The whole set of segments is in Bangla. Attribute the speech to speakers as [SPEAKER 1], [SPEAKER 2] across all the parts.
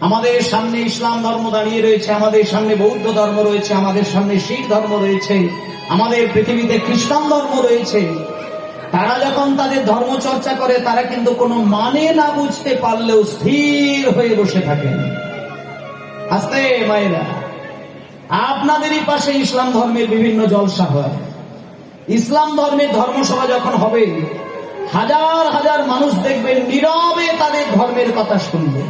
[SPEAKER 1] আমাদের সামনে ইসলাম ধর্ম দাঁড়িয়ে রয়েছে, আমাদের সামনে বৌদ্ধ ধর্ম রয়েছে, আমাদের সামনে শিখ ধর্ম রয়েছে, আমাদের পৃথিবীতে খ্রিস্টান ধর্ম রয়েছে। তারা যখন তাদের ধর্ম চর্চা করে, তারা কিন্তু কোনো মানে না বুঝতে পারলেও স্থির হয়ে বসে থাকেন। আস্তে, মায়েরা। আপনাদেরই পাশে ইসলাম ধর্মের বিভিন্ন জলসা হয়। ইসলাম ধর্মের ধর্মসভা যখন হবে হাজার হাজার মানুষ দেখবেন নীরবে তাদের ধর্মের কথা শুনবে।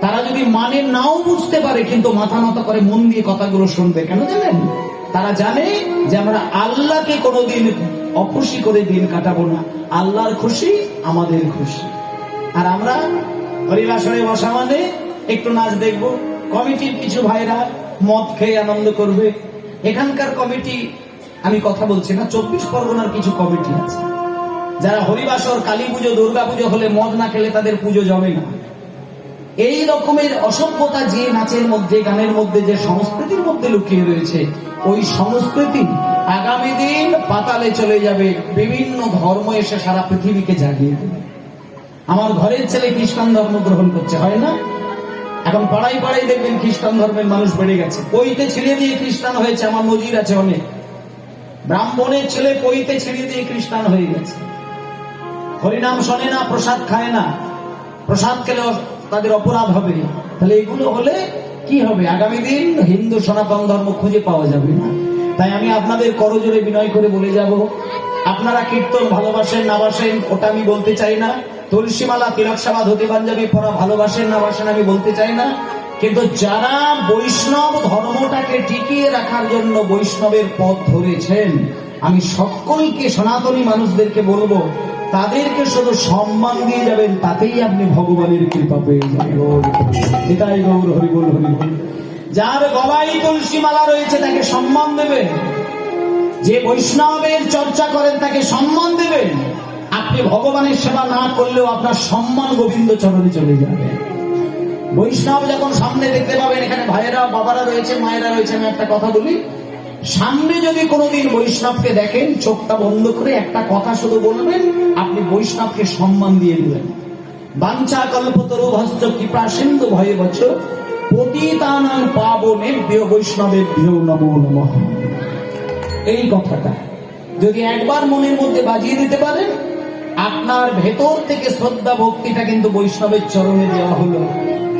[SPEAKER 1] তারা যদি মানে নাও বুঝতে পারে, কিন্তু মাথা নত করে মন দিয়ে কথাগুলো শুনবে, কেন জানেন? তারা জানে যে আমরা আল্লাহকে কোনোদিন অখুশি করে দিন কাটাবো না। আল্লাহর খুশি, আমাদের খুশি। আর আমরা হরিবাসরে বসা মানে একটু নাচ দেখব। কমিটির কিছু ভাইরা মদ খেয়ে আনন্দ করবে। এখানকার কমিটি, আমি কথা বলছি না, চব্বিশ পরগনার কিছু কমিটি আছে। যারা হরিবাসর কালী পুজো, দুর্গা পুজো হলে মদ না খেলে তাদের পুজো জমে না। এই রকমের অসভ্যতা যে নাচের মধ্যে, গানের মধ্যে, যে সংস্কৃতির মধ্যে লুকিয়ে রয়েছে, ওই সংস্কৃতি আগামী দিন পাতালে চলে যাবে, বিভিন্ন ধর্ম এসে সারা পৃথিবীকে জাগিয়ে দেবে। আমার ঘরের ছেলে খ্রিস্টান ধর্ম গ্রহণ করছে, হয় না? এখন পাড়াই পাড়াই দেখবেন খ্রিস্টান ধর্মের মানুষ বেড়ে গেছে। পইতে ছেড়ে দিয়ে খ্রিস্টান হয়েছে, আমার নজির আছে অনেক। ব্রাহ্মণের ছেলে পইতে ছেড়ে দিয়ে খ্রিস্টান হয়ে গেছে। হরিনাম শোনে না, প্রসাদ খায় না। প্রসাদ খেলে তাদের অপরাধ হবে। তাহলে এগুলো হলে কি হবে? আগামী দিন হিন্দু সনাতন ধর্ম খুঁজে পাওয়া যাবে না। তাই আমি আপনাদের করজোরে বিনয় করে বলে যাব। আপনারা কীর্তন ভালোবাসেন না বাসেন ওটা আমি বলতে চাই না। তুলসীমালা তিলক সাবা ধুতি পাঞ্জাবি পরা ভালোবাসেন না বাসেন আমি বলতে চাই না। কিন্তু যারা বৈষ্ণব ধর্মটাকে টিকিয়ে রাখার জন্য বৈষ্ণবের পথ ধরেছেন আমি সকলকে সনাতনী মানুষদেরকে বলব, তাদেরকে শুধু সম্মান দিয়ে যাবেন, তাতেই আপনি ভগবানের কৃপা পেয়ে যাবেন। এটাই গৌর, হরি বল, হরি যার গলায় তুলসী মালা রয়েছে, তাকে সম্মান দেবেন। যে বৈষ্ণবের চর্চা করেন, তাকে সম্মান দেবেন। আপনি ভগবানের সেবা না করলেও আপনার সম্মান গোবিন্দ চরণে চলে যাবে। বৈষ্ণব যখন সামনে দেখতে পাবেন, এখানে ভাইয়েরা, বাবারা রয়েছে, মায়েরা রয়েছে, আমি একটা কথা বলি। সামনে যদি কোনোদিন বৈষ্ণবকে দেখেন, চোখটা বন্ধ করে একটা কথা শুধু বলবেন, আপনি বৈষ্ণবকে সম্মান দিয়ে দিবেন। বাঞ্ছা কল্পতরু ভস্ত কৃপা সিন্ধু ভয়ে বছর পতিতানাং পাবনেভ্য বৈষ্ণবেভ্য নমো নমঃ। এই কথাটা যদি একবার মনের মধ্যে বাজিয়ে দিতে পারেন, আপনার ভেতর থেকে শ্রদ্ধা ভক্তিটা কিন্তু বৈষ্ণবের চরণে দেওয়া হলো।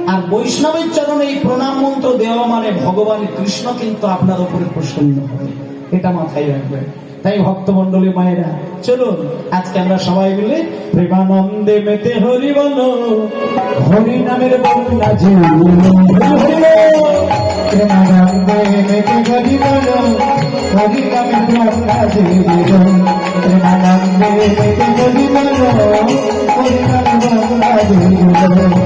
[SPEAKER 1] আর বৈষ্ণবের চরণে এই প্রণাম মন্ত্র দেওয়া মানে ভগবান কৃষ্ণ কিন্তু আপনার উপরে প্রসন্ন হবে। এটা মাথায় রাখবেন। তাই ভক্তমন্ডলী মায়েরা, চলুন, আজকে আমরা সবাই মিলে প্রেমানন্দে মেতে হরি বল। হরি নামের প্রেমানন্দে মেতে হরি বল। হরি নামের প্রেমানন্দে মেতে হরি বল। হরি নামের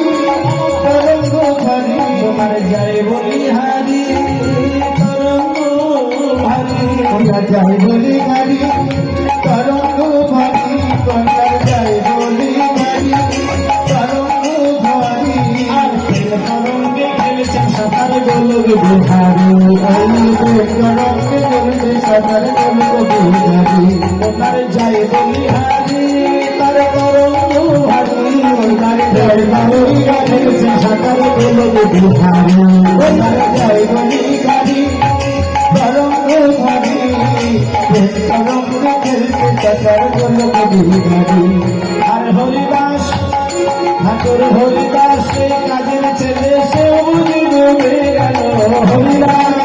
[SPEAKER 1] তরঙ্গ ভারি মোনার যাই বলি হারি তরঙ্গ ভারি তোমার যাই বলি হারি তরঙ্গ ভারি তোমার যাই বলি হারি তরঙ্গ ভারি তরঙ্গে খেলেছেন সাঁতার গোলক বিহারি তরঙ্গে খেলেছে সাঁতার গোলক বিহারি ওনার যাই বলি হারি তার তরঙ্গ ভারি ওনার যাই সাঁতার গোলক বিহারি ওনার যাই বলি হারি তরঙ্গে খেলছে সাঁতার বিহারি আর হরিদাস ঠাকুর হরিদাস হরিদাস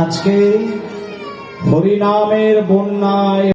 [SPEAKER 1] আজকে হরিনামের বন্যায়